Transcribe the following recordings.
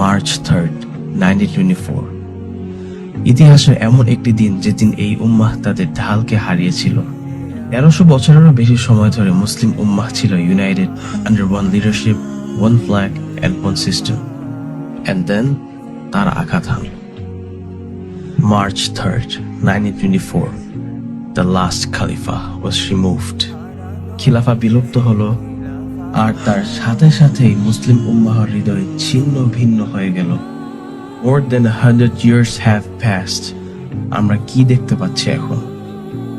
March third, nineteen four. ইতিহাসের এমন একটি দিন যেদিন এই উম্মাহ তাদের ঢালকে হারিয়েছিল। তেরোশো বছরেরও বেশি সময় ধরে মুসলিম উম্মাহ ছিল united under one leadership one flag and one system and then তার আঘাত হান। March third, nineteen twenty four the last khalifa was removed খিলাফা বিলুপ্ত হলো আর তার সাথে সাথেই মুসলিম উম্মাহর হৃদয় ছিন্ন ভিন্ন হয়ে গেল। More than hundred years have passed আমরা কি দেখতে পাচ্ছি এখন?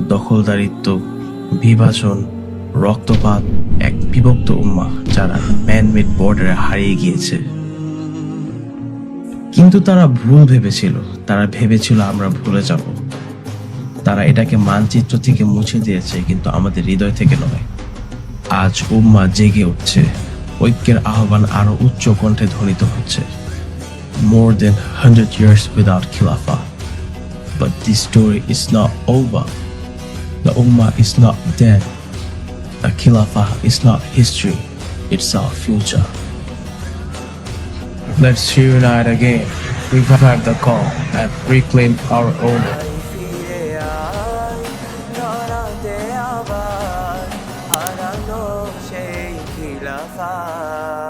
দখলদারিত্ব, বিভাজন, রক্তপাত, এক বিভক্ত উম্মাহ যারা ম্যানমেড বর্ডারে হারিয়ে গিয়েছে। কিন্তু তারা ভুল ভেবেছিল। তারা ভেবেছিল আমরা ভুলে যাব। তারা এটাকে মানচিত্র থেকে মুছে দিয়েছে, কিন্তু আমাদের হৃদয় থেকে নয়। আজ উম্মা জেগে উঠছে ঐক্যের আহ্বান আরও উচ্চ কণ্ঠে ধ্বনিত হচ্ছে more than 100 years without khilafa But the story is not over The ummah is not then The khilafa is not history, it's a future. Let's unite again, revive the call, and reclaim our honor. aranos sheikh khilafat